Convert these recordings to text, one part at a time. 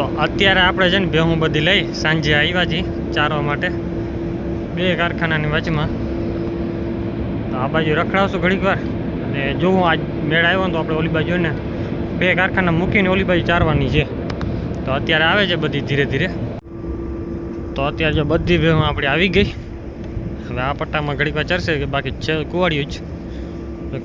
તો અત્યારે આપણે છે ને ભેહું બધી લઈ સાંજે આવ્યા છીએ ચારવા માટે. બે કારખાનાની વચમાં. તો આ બાજુ રખડાવશું ઘડીક વાર. અને જો હું આજ મેળ આવ્યો ને તો આપણે ઓલી બાજુ ને બે કારખાના મૂકીને ઓલી બાજુ ચારવાની છે. તો અત્યારે આવે છે બધી ધીરે ધીરે. તો અત્યારે જો બધી ભેહું આપણી આવી ગઈ. હવે આ પટ્ટામાં ઘડીક વાર ચરશે કે બાકી છે કુવાડિયું જ.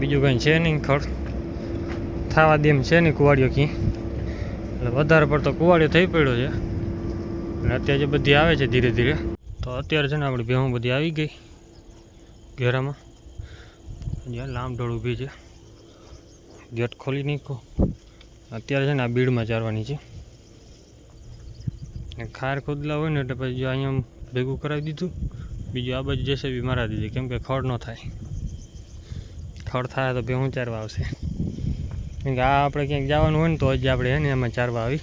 બીજું કંઈ છે નહીં ખડ. થવા દેમ છે નહીં કુવાડિયો ક્યાંય. એટલે વધારે પડતો કુવાડિયો થઈ પડ્યો છે. અને અત્યારે બધી આવે છે ધીરે ધીરે, તો અત્યારે છે ને આપણી ભેહું બધી આવી ગઈ ઘેરામાં. જ્યાં લાંબઢોળ ઊભી છે. ગેટ ખોલી નીકળો અત્યારે છે ને આ બીડમાં ચારવાની છે. ખાર ખોદલા હોય ને એટલે પછી જો અહીંયા ભેગું કરાવી દીધું, બીજું આ બાજુ જશે બી મારા દીધી, કેમ કે ખડ ન થાય. ખડ થાય તો ભેહું ચારવા આવશે. કે આ આપણે ક્યાંક જવાનું હોય ને તો જ આપણે એને એમાં ચારવા આવી.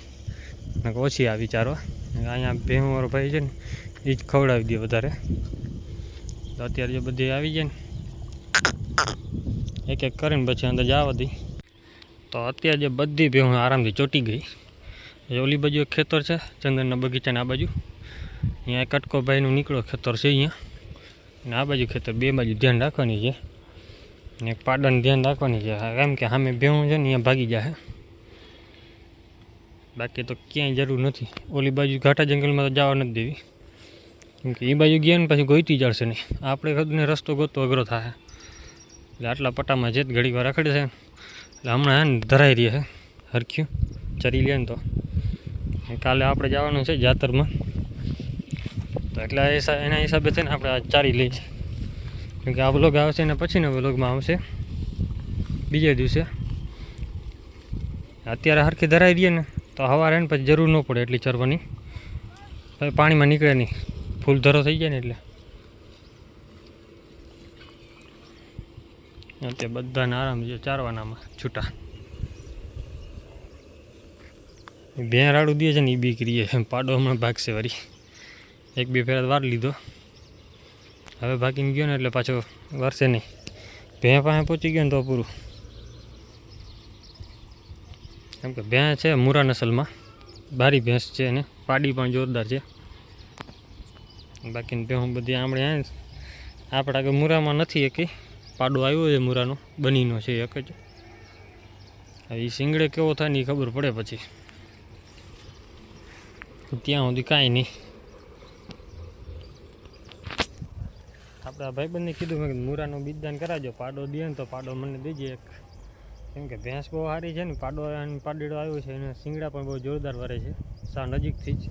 ઓછી આવી ચારવા. અહીંયા ભેહું વાળો ભાઈ છે ને એ જ ખવડાવી દે વધારે. તો અત્યારે જે બધી આવી જાય ને, એક એક કરીને પછી અંદર જવા દઈ તો અત્યારે જે બધી ભેહું આરામથી ચોટી ગઈ. ઓલી બાજુ એક ખેતર છે, ચંદનના બગીચાના આ બાજુ. અહીંયા કટકો ભાઈનું નીકળો ખેતર છે અહીંયા. ને આ બાજુ ખેતર બે બાજુ ધ્યાન રાખવાની છે. ને પાડાનું ધ્યાન રાખવાની છે. કેમ કે સામે ભેવું છે ને અહીંયા ભાગી જાય બાકી તો ક્યાંય જરૂર નથી. ઓલી બાજુ ઘાટા જંગલમાં તો જવા નથી દેવી. કેમ કે એ બાજુ ગયા ને પછી ગોઈતી જશે નહીં. આપણે ખુદને રસ્તો ગોતો અઘરો થાય. એટલે આટલા પટ્ટામાં જે ઘડી વાર રખડે છે. એટલે હમણાં હે ધરાઈ રહી છે. હરખ્યું. ચરી લે ને તો. કાલે આપણે જવાનું છે જાતરમાં. તો એટલે એના હિસાબે છે ને આપણે ચારી લઈ છે કેમ કે આ વ્લોગ આવશે ને પછીના વ્લોગમાં આવશે. બીજે દિવસે. અત્યારે હરખી ધરાવી દઈએ ને, તો સવારે ને પછી જરૂર ન પડે એટલી ચરવાની. પછી પાણીમાં નીકળે નહીં. ફૂલ ધરો થઈ જાય ને એટલે. અત્યારે બધાને આરામ છે ચારવાનામાં છૂટા. બે રાડું દે છે ને એ બી કરીએ પાડો હમણાં ભાગશે વળી એક બે ફેરા વાર લીધો. હવે ભાગીને ગયો ને એટલે પાછો વરસે નહીં. ભેં પાસે પહોંચી ગયો ને તો પૂરું કેમ કે ભેં છે મુરા નસલમાં. બારી ભેંસ છે અને પાડી પણ જોરદાર છે. બાકીની ભેહું બધી આમળે આપણે આગળ મૂરામાં નથી એકી. પાડો આવ્યો છે મૂરાનો, બનીનો છે એક જ. હવે એ શિંગડે કેવો થાય ને એ ખબર પડે પછી. ત્યાં સુધી કાંઈ નહીં. આપણે ભાઈબંધને કીધું મેં મૂરાનું બીજદાન કરાવજો, પાડો દે ને તો પાડો મને દેજે એક. કેમ કે ભેંસ બહુ સારી છે ને, પાડો પાડીડો આવ્યો છે, અને શિંગડા પણ બહુ જોરદાર વરે છે સા નજીકથી જ.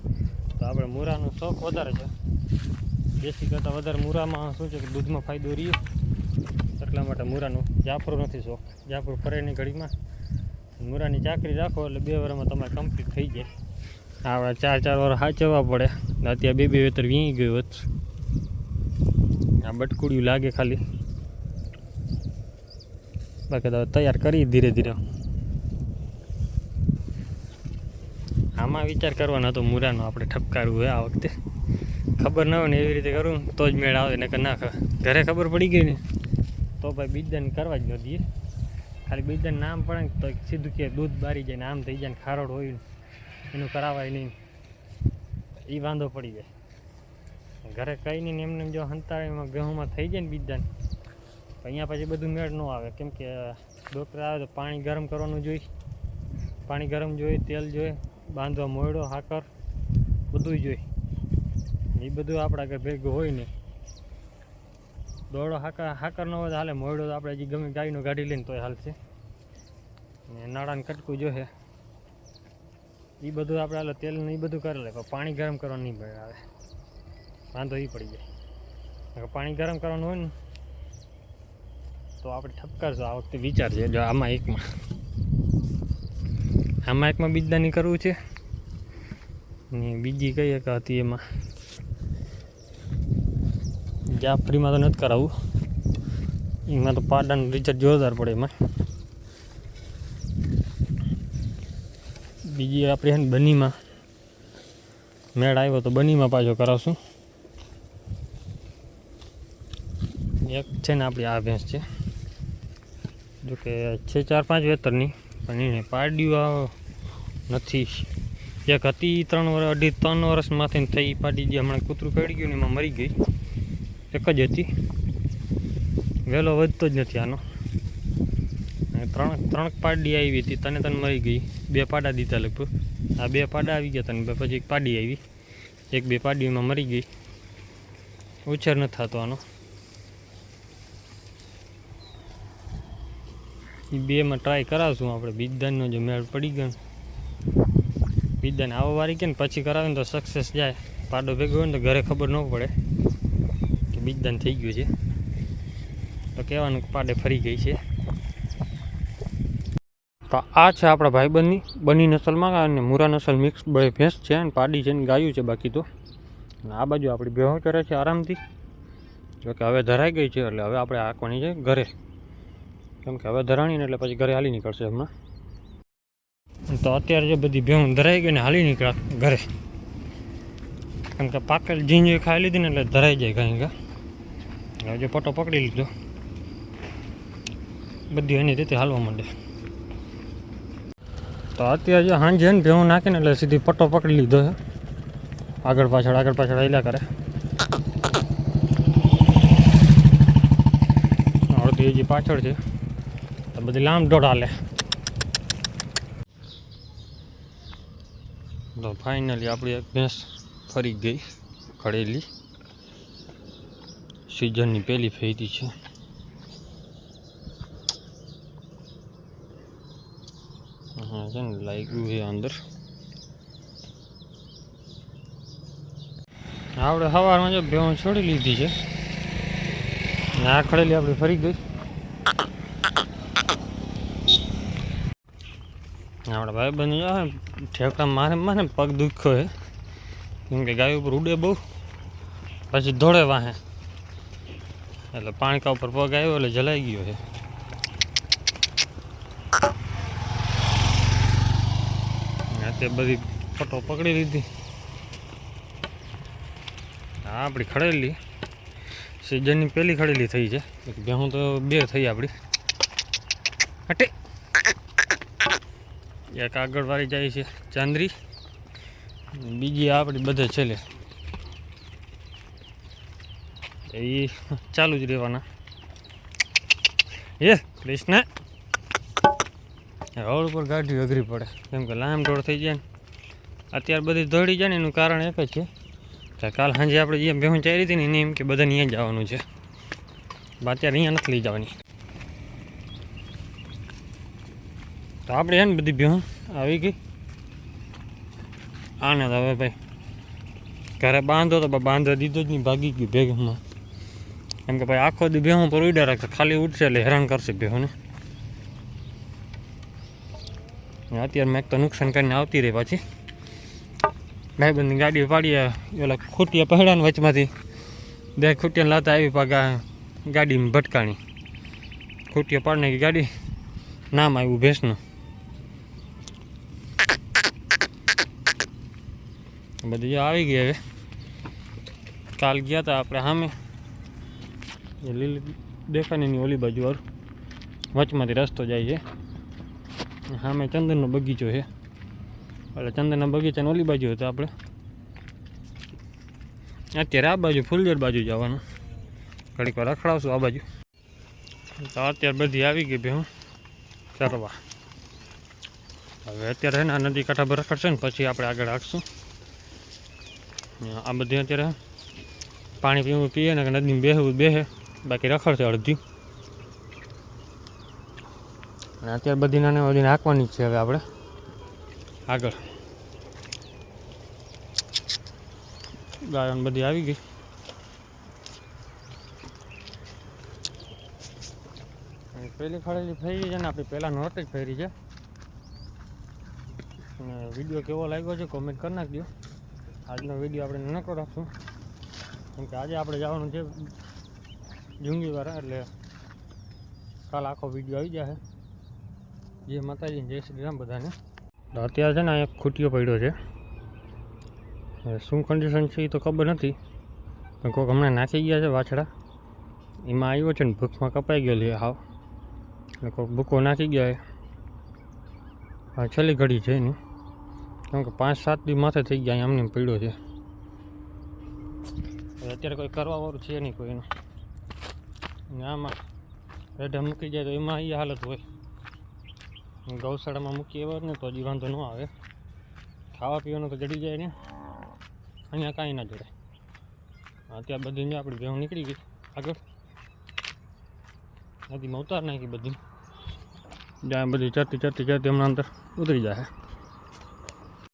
તો આપણે મૂરાનો શોખ વધારે છે. દેશી કરતાં વધારે મૂરામાં શું છે કે દૂધમાં ફાયદો રહીએ એટલા માટે મૂરાનો જાફરો નથી શોખ. જાફરો ફરેની ઘડીમાં મુરાની ચાકરી રાખો એટલે બે વરમાં તમારે કમ્પ્લીટ થઈ જાય. આપણે ચાર ચાર વાર સાચવવા પડે. અત્યારે બે બે વેતર વીંઈ ગયું હોત. આ બટકુડિયું લાગે ખાલી. બાકી તો તૈયાર કરી ધીરે ધીરે. આમાં વિચાર કરવાનો હતો મુરાનો, આપણે ઠપકારવું હોય આ વખતે. ખબર ન હોય ને એવી રીતે કરું, તો જ મેળ આવે ને કે ના ઘરે ખબર પડી ગઈ ને, તો ભાઈ બીજદાન કરવા જ ન દઈએ. ખાલી બીજદાન નામ પડે તો સીધું કે દૂધ બારી જાય ને આમ થઈ જાય ને ખારોડ હોય એનું કરાવાય નહીં. એ વાંધો પડી જાય. ઘરે કંઈ નહીં એમને એમ જો હંતાળીમાં ગેહુંમાં થઈ જાય ને બીજાને. અહીંયા પછી બધું મેળ ન આવે. કેમ કે ડૉક્ટર આવે તો પાણી ગરમ કરવાનું જોઈએ પાણી ગરમ જોઈએ તેલ જોઈએ બાંધવા મોયડો, હાકર બધું જોઈએ એ બધું આપણા ઘર ભેગું હોય ને. દોડો હાકર હાકર ન હોય તો હાલે, મોયડો તો આપણે હજી ગમે ગાયનો ગાડી લઈને તોય હાલશે. ને નાળાને કટકું જોઈએ એ બધું આપણે હાલે તેલ ને એ બધું કરી લે, પણ પાણી ગરમ કરવાનું નહીં ભાઈ આવે. વાંધો એ પડી જાય. પાણી ગરમ કરવાનું હોય ને, તો આપણે ઠપકારશું. આ વખતે વિચાર છે, જો આમાં એકમાં. આમાં એકમાં બીજદાની કરવું છે. ને બીજી કઈ એક હતી એમાં. જાફરીમાં તો નથી કરાવવું એમાં તો પાડાનું રિઝલ્ટ જોરદાર પડે એમાં. બીજી આપણે બનીમાં. મેળ આવ્યો તો બનીમાં પાછો કરાવશું એક છે ને આપણી આ ભેંસ છે. જો કે છે ચાર પાંચ વેતરની, પણ એને પાડ્યું નથી. એક હતી ત્રણ વર્ષ અઢી ત્રણ વર્ષમાંથી થઈ પાડી જે હમણાં કૂતરું પડી ગયું ને એમાં મરી ગઈ. એક જ હતી. વહેલો વધતો જ નથી આનો. ત્રણ ત્રણ પાડી આવી હતી, તને તને મરી ગઈ. બે પાડા દીધા લગભગ. આ બે પાડા આવી ગયા તને પછી એક પાડી આવી. એક બે પાડીમાં મરી ગઈ. ઉછેર ન થતો આનો. એ બેમાં ટ્રાય કરાવશું આપણે. બીજદાનનો જો મેળ પડી ગયો બીજદાન આવો વારી કે ને પછી કરાવે ને તો સક્સેસ જાય. પાડો ભેગો હોય ને તો ઘરે ખબર ન પડે કે બીજદાન થઈ ગયું છે. તો કહેવાનું પાડે ફરી ગઈ છે. તો આ છે આપણા ભાઈબંધની. બની નસલમાં અને મુરા નસલ મિક્સ બે ભેંસ છે અને પાડી છે ને ગાયું છે બાકી તો. અને આ બાજુ આપણી ભેહો ચરે છે આરામથી. જોકે હવે ધરાઈ ગઈ છે એટલે હવે આપણે હાંકવાની છે? ઘરે. કેમ કે હવે ધરાણી ને એટલે પછી ઘરે હાલી નીકળશે હમણાં. તો અત્યારે જે બધી ભેહું ધરાઈ ગઈ ને હાલી નીકળ્યા ઘરે. કેમ કે પાકેલ ઝીંજી ખાઈ લીધી ને એટલે ધરાઈ જાય કાંઈ કા. હવે જે પટો પકડી લીધો. બધી એની રીતે હાલવા માંડે. તો અત્યારે જો હાંજે ને ભેહું નાખીને એટલે સીધી પટ્ટો પકડી લીધો છે. આગળ પાછળ આગળ પાછળ આવેલા કરે. અડધી હજી પાછળ છે. બધી લાંબ દોડ હાલે. તો ફાઇનલી આપણી એક ભેંસ ફરી ગઈ, ખડેલી. સિઝનની પહેલી ફેરી છે. હા, છે ને, લાગ્યું છે અંદર. આપણે સવારમાં જો ભેહું છોડી લીધી છે. આ ખડેલી આપણી ફરી ગઈ. આપણા ભાઈ બંધ ઠેકડા મારે મારે પગ દુખ્યો છે. કેમ કે ગાય ઉપર ઉડે બહુ, પછી ધોળે વાહે. એટલે પાણીકા ઉપર પગ આવ્યો એટલે જલાઈ ગયો છે. તે બધી ફોટો પકડી લીધી. હા આપણી ખડેલી, સિઝનની પહેલી ખડેલી થઈ છે. ભેહું તો બે થઈ આપણી હટે. એક આગળ વાળી જાય છે ચાંદરી. બીજી આપણી બધે છેલ્લે. એ ચાલુ જ રહેવાના. એ કૃષ્ણ. રોડ ઉપર ગાડી અઘરી પડે. કેમ કે લાંબ રોડ થઈ જાય ને. અત્યારે બધી દોડી જાય ને એનું કારણ એક જ છે કે કાલ સાંજે આપણે જે બેહું ચારી હતી ને એને એમ કે બધાને અહીંયા જવાનું છે. અત્યારે અહીંયા નથી લઈ જવાની. તો આપણે છે ને બધી ભેહું આવી ગઈ. આને તો હવે ભાઈ ઘરે બાંધો તો બાંધવા દીધો જ નહીં, ભાગી ગયું ભેગમાં. કેમ કે ભાઈ આખો દી ભેહું પર ઉડ્યા રાખશે ખાલી ઉઠશે એટલે હેરાન કરશે ભેહુંને. અત્યારે મેં તો નુકસાન કરીને આવતી રહી પાછી. ભાઈબંધની ગાડી પાડીએ, ઓલા ખૂટિયા પહેડા ને વચમાંથી. બે ખૂટિયા લાતા આવી પાગા ગાડીમાં ભટકાણી. ખૂટિયા પાડને ગાડી નામ આવ્યું ભેંસનું. બધી આવી ગઈ હવે. કાલ ગયા હતા આપણે સામે એ લીલી દેખાણીની ઓલી બાજુ વાળું વચમાંથી રસ્તો જાય છે. સામે ચંદનનો બગીચો છે. એટલે ચંદનના બગીચાની ઓલી બાજુ હતો આપણે. અત્યારે આ બાજુ ફૂલજર બાજુ જવાનું ઘડીક વાર રખડાવશું આ બાજુ. તો અત્યારે બધી આવી ગઈ ભેહું ચરવા. હવે અત્યારે છે આ નદી કાંઠા પર રખડશે ને પછી આપણે આગળ હાંકશું. આ બધી અત્યારે પાણી પીવું પીએ ને નદીમાં બેહવું બેહે. બાકી રખડશે અડધી. અને અત્યારે બધી નાની બધી નાખવાની છે હવે આપણે. આગળ. ગાયો બધી આવી ગઈ. પેલી ખડેલી ફેરી છે ને, આપણી પહેલાં નોટ જ ફેરી છે. અને વીડિયો કેવો લાગ્યો છે કોમેન્ટ કરી નાખજો. આજનો વીડિયો આપણે નાનકડો રાખશું. કેમ કે આજે આપણે જવાનું છે જુંગીવાળા એટલે કાલ આખો વીડિયો આવી જશે જે માતાજી, જય શ્રી રામ બધાને. અત્યારે છે ને અહીંયા ખૂટીઓ પડ્યો છે. શું કન્ડિશન છે એ તો ખબર નથી, પણ કોઈક હમણાં નાખી ગયા છે વાછડા. એમાં આવ્યો છે ને, ભૂખમાં કપાઈ ગયો લે હાવ. એટલે કોઈક ભૂકો નાખી ગયા છે. છેલ્લી ઘડી છે એની. કેમ કે પાંચ સાત દી માથે થઈ ગયા એમને પડ્યો છે. અત્યારે કોઈ કરવાવાળું છે નહીં કોઈનું અને આમાં રેઢા મૂકી જાય તો એમાં એ હાલત હોય. ગૌશાળામાં મૂકી એવા ને તો હજી વાંધો ન આવે. ખાવા પીવાનું તો જડી જાય ને. અહીંયા કાંઈ ના જોડે. અત્યારે બધી ને આપણી ભેહું નીકળી ગઈ. આગળ. નદીમાં ઉતાર નાખી બધી. જ્યાં બધી ચરતી ચરતી ચરતી હમણાં અંદર ઉતરી જાય